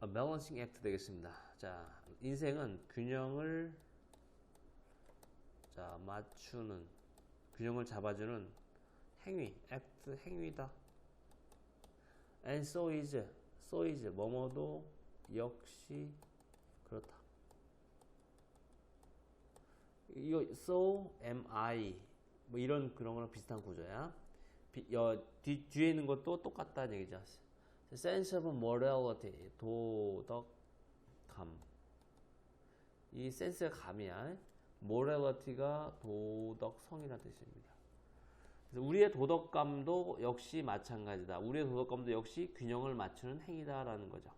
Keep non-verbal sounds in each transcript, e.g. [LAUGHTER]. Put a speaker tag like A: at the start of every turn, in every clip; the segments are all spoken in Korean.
A: 밸런싱 액트 되겠습니다. 자, 인생은 균형을 자, 맞추는 균형을 잡아주는 행위, 액트 행위다. And so is, so is 뭐뭐도 역시 그렇다. 이거 so am I 뭐 이런 그런 거랑 비슷한 구조야. 뒤, 뒤에 있는 것도 똑같다는 얘기죠. Sense of morality 도덕감 이 sense가 감이야. morality가 도덕성이라는 뜻입니다. 그래서 우리의 도덕감도 역시 마찬가지다. 우리의 도덕감도 역시 균형을 맞추는 행위다라는 거죠.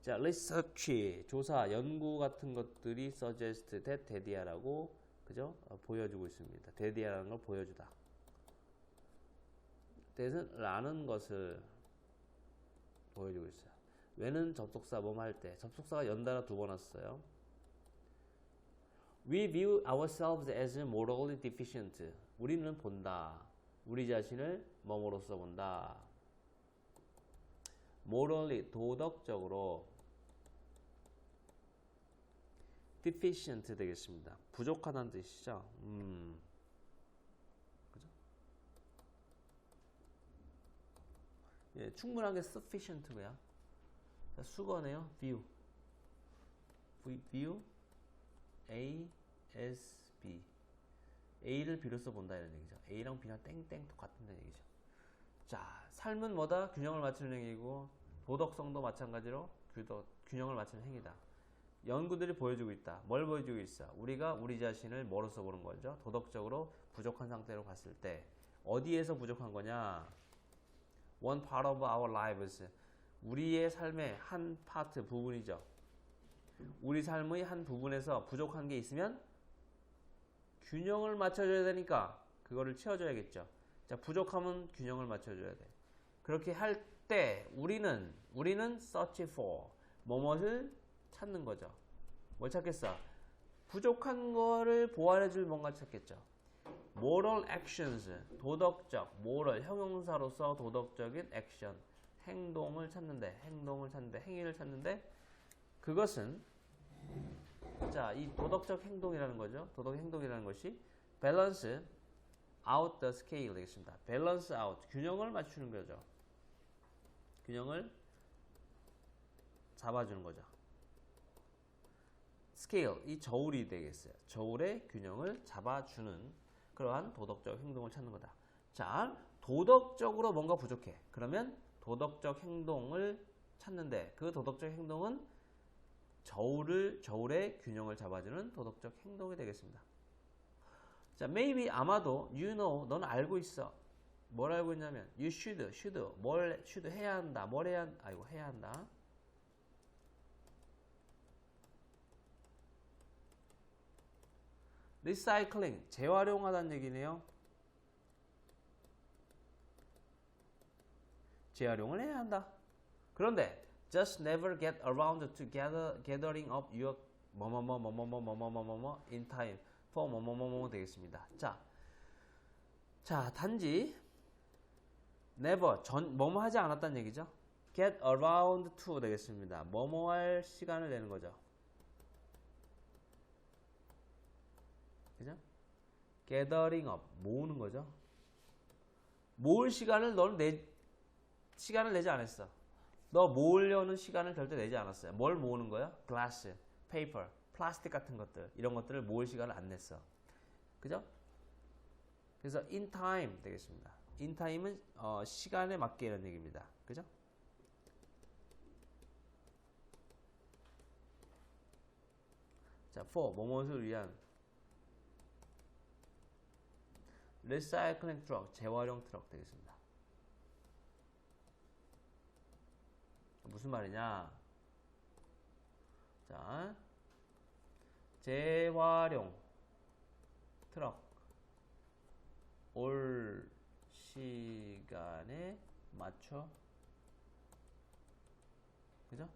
A: 자, research, 조사, 연구 같은 것들이 suggest that 데디아라고 그죠? 어, 보여주고 있습니다. 데디아라는 걸 보여주다. that은 라는 것을 보여주고 있어요. 왜는 접속사 뭐뭐 할 때, 접속사가 연달아 두 번 왔어요. We view ourselves as morally deficient. 우리는 본다. 우리 자신을 뭐뭐로서 본다. morally 도덕적으로 deficient 되겠습니다. 부족하다는 뜻이죠. 음. 그죠? 예, 충분하게 sufficient고요. 자, 수거네요. view. View A S B. A를 B로서 본다 이런 얘기죠. A랑 B랑 땡땡 똑같다는 얘기죠. 자, 삶은 뭐다? 균형을 맞추는 행위고 도덕성도 마찬가지로 규도, 균형을 맞추는 행위다. 연구들이 보여주고 있다. 뭘 보여주고 있어? 우리가 우리 자신을 뭐로서 보는 거죠? 도덕적으로 부족한 상태로 봤을 때 어디에서 부족한 거냐? One part of our lives. 우리의 삶의 한 파트 부분이죠. 우리 삶의 한 부분에서 부족한 게 있으면 균형을 맞춰줘야 되니까 그거를 채워줘야겠죠. 자, 부족하면 균형을 맞춰줘야 돼. 그렇게 할 때 우리는 우리는 search for 뭐뭇을 찾는 거죠. 뭘 찾겠어? 부족한 거를 보완해줄 뭔가 찾겠죠. Moral actions 도덕적 moral 형용사로서 도덕적인 액션 행동을 찾는데 행동을 찾는데 행위를 찾는데 그것은 자, 이 도덕적 행동이라는 거죠. 도덕 행동이라는 것이 balance out the scale 되겠습니다. balance out 균형을 맞추는 거죠. 균형을 잡아주는 거죠. scale 이 저울이 되겠어요. 저울의 균형을 잡아주는 그러한 도덕적 행동을 찾는 거다. 자, 도덕적으로 뭔가 부족해. 그러면 도덕적 행동을 찾는데 그 도덕적 행동은 저울을 저울의 균형을 잡아주는 도덕적 행동이 되겠습니다. 자, maybe 아마도 you know 넌 알고 있어. 뭘 알고 있냐면 you should should 뭘 should 해야 한다. 뭘 해야 한- 아이고 해야 한다. 리사이클링 재활용하다는 얘기네요. 재활용을 해야 한다. 그런데 just never get around to gather, gathering up your 뭐뭐뭐 뭐뭐뭐 뭐뭐뭐뭐 in time for 뭐뭐뭐뭐 되겠습니다. 자, 자 단지 never 전 뭐뭐 하지 않았다는 얘기죠. get around to 되겠습니다. 뭐뭐 할 시간을 내는 거죠. 그죠? gathering up 모으는 거죠. 모을 시간을 너는 내 시간을 내지 않았어. 너 모으려는 시간을 절대 내지 않았어요. 뭘 모으는 거야? glass, paper, 플라스틱 같은 것들 이런 것들을 모을 시간을 안 냈어. 그죠? 그래서 in time 되겠습니다. in time은 어, 시간에 맞게 이런 얘기입니다. 그죠? 자, for 뭐뭇을 위한 리사이클링 트럭, 재활용 트럭 되겠습니다. 무슨 말이냐? 자, 재활용 트럭 올 시간에 맞춰 그죠?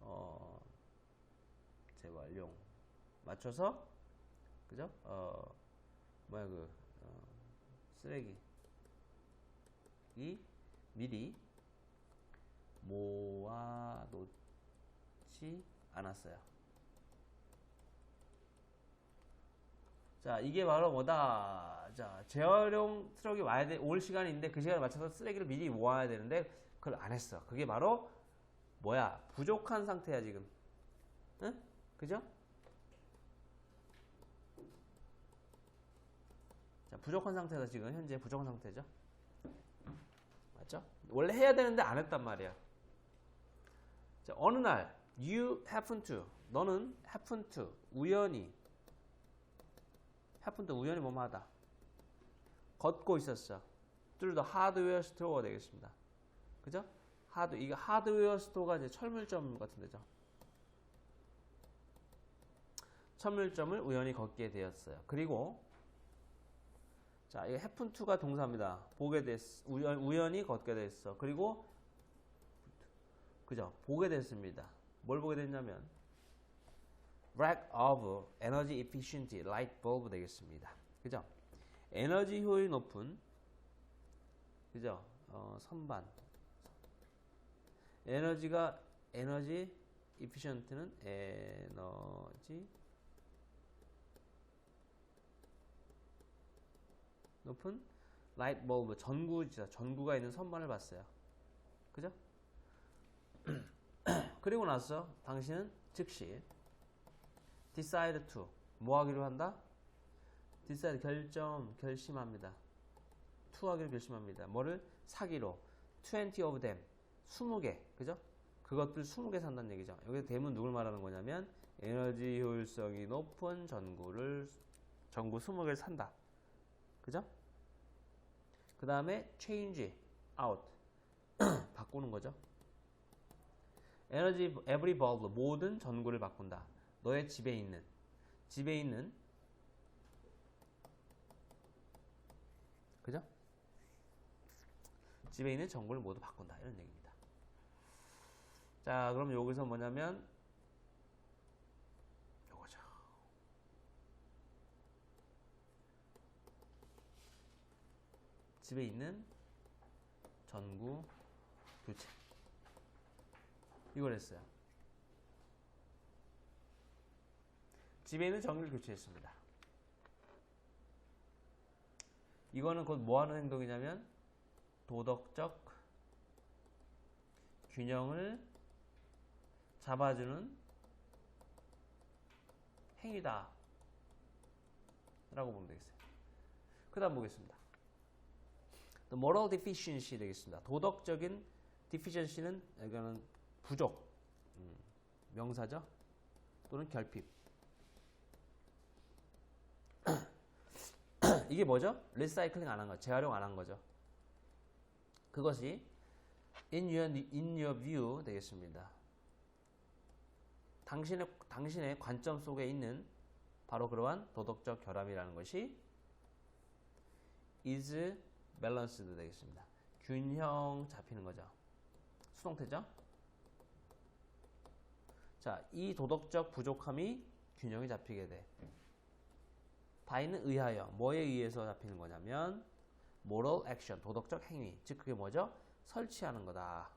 A: 어, 재활용 맞춰서 그죠? 어, 뭐야 그 어, 쓰레기 이 미리 모아놓 하지 않았어요. 자, 이게 바로 뭐다? 자, 재활용 트럭이 와야 돼, 올 시간인데 그 시간에 맞춰서 쓰레기를 미리 모아야 되는데 그걸 안 했어. 그게 바로 뭐야? 부족한 상태야, 지금. 응? 그죠? 부족한 상태다, 지금. 현재 부족한 상태죠. 맞죠? 원래 해야 되는데 안 했단 말이야. 자, 어느 날, you happen to, 너는 happen to, 우연히, happen to, 우연히 뭐뭐 하다. 걷고 있었어. through the hardware store가 되겠습니다. 그죠? 하드, 이게 하드웨어 스토어가 이제 철물점 같은 데죠. 철물점을 우연히 걷게 되었어요. 그리고, 자, 이게 happen to가 동사입니다. 보게 됐, 우연, 우연히 걷게 됐어. 그리고, 그죠? 보게 됐습니다. 뭘 보게 됐냐면 rack of energy efficient light bulb 되겠습니다. 그죠? 에너지 효율이 높은 그죠? 어, 선반 에너지가 에너지 efficient는 에너지 높은 라이트 bulb 전구지다. 전구가 있는 선반을 봤어요. 그죠? [CLEARS THROAT] 그리고 나서 당신은 즉시 decide to 뭐 하기로 한다? decide 결정 결심합니다. to 하기로 결심합니다. 뭐를 사기로 20 of them 20개 그죠? 그것들 20개 산다는 얘기죠. 여기서 대문 누굴 말하는 거냐면 에너지 효율성이 높은 전구를 전구 20개를 산다. 그죠? 그 다음에 change out [CLEARS THROAT] 바꾸는 거죠. 에너지 every bulb 모든 전구를 바꾼다. 너의 집에 있는 집에 있는 그죠? 집에 있는 전구를 모두 바꾼다 이런 얘기입니다. 자, 그럼 여기서 뭐냐면 요거죠. 집에 있는 전구 교체 이걸 했어요. 집에 있는 전기를 교체했습니다. 이거는 곧 뭐 하는 행동이냐면 도덕적 균형을 잡아주는 행위다. 라고 보면 되겠어요. 그 다음 보겠습니다. The moral deficiency 되겠습니다. 도덕적인 deficiency는 이거는 부족, 음, 명사죠? 또는 결핍. [CLEARS THROAT] 이게 뭐죠? 리사이클링 안 한 거, 재활용 안 한 거죠. 그것이 in your, in your view 되겠습니다. 당신의, 당신의 관점 속에 있는 바로 그러한 도덕적 결함이라는 것이 is balanced 되겠습니다. 균형 잡히는 거죠. 수동태죠? 자, 이 도덕적 부족함이 균형이 잡히게 돼. 바이는 의하여 뭐에 의해서 잡히는 거냐면 moral action 도덕적 행위 즉 그게 뭐죠? 설치하는 거다.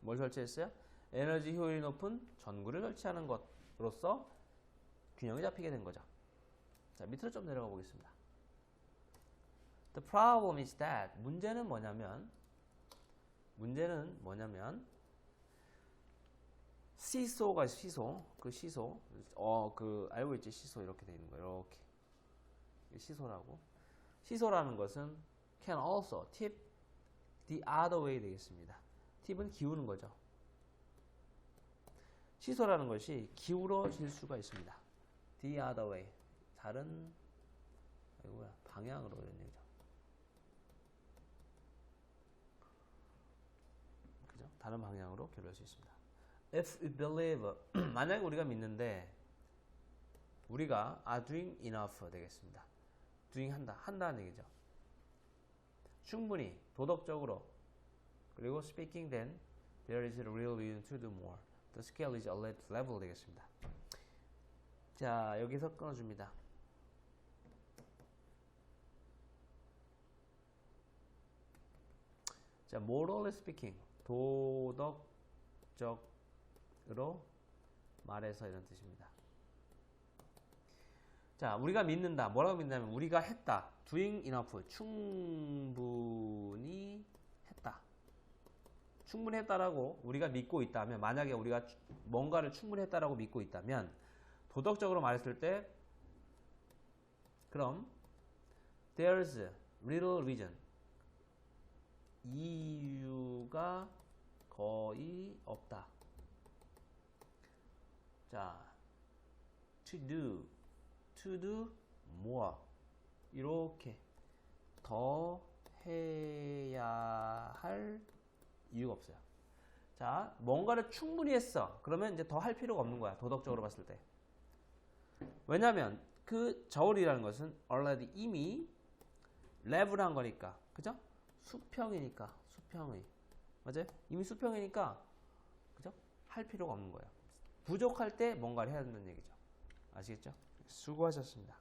A: 뭘 설치했어요? 에너지 효율이 높은 전구를 설치하는 것으로서 균형이 잡히게 된 거죠. 자 밑으로 좀 내려가 보겠습니다. The problem is that 문제는 뭐냐면 문제는 뭐냐면 시소가 시소 그 시소 어 그 알고 있지 시소 이렇게 돼 있는 거 이렇게 시소라고 시소라는 것은 can also tip the other way 되겠습니다. 팁은 기우는 거죠. 시소라는 것이 기울어질 수가 있습니다. the other way 다른 방향으로 이런 얘기죠. 그죠? 다른 방향으로 기울어질 수 있습니다. If we believe 만약에 우리가 믿는데 우리가 are doing enough 되겠습니다. doing 한다 한다는 얘기죠. 충분히 도덕적으로 그리고 speaking then there is a real reason to do more. The scale is at level 되겠습니다. 자 여기서 끊어줍니다. 자 morally speaking 도덕 목적으로 말해서 이런 뜻입니다. 자, 우리가 믿는다. 뭐라고 믿냐면 우리가 했다. doing enough. 충분히 했다. 충분히 했다라고 우리가 믿고 있다면 만약에 우리가 추- 뭔가를 충분히 했다라고 믿고 있다면 도덕적으로 말했을 때 그럼 there's little reason 이유 가 거의 없다. 자, to do, to do more 이렇게 더 해야 할 이유가 없어요. 자, 뭔가를 충분히 했어. 그러면 이제 더 할 필요가 없는 거야. 도덕적으로 봤을 때. 왜냐면 그 저울이라는 것은 already 이미 레벨한 거니까. 그죠? 수평이니까. 수평의. 맞아요? 이미 수평이니까. 그죠? 할 필요가 없는 거예요. 부족할 때 뭔가를 해야 된다는 얘기죠. 아시겠죠? 수고하셨습니다.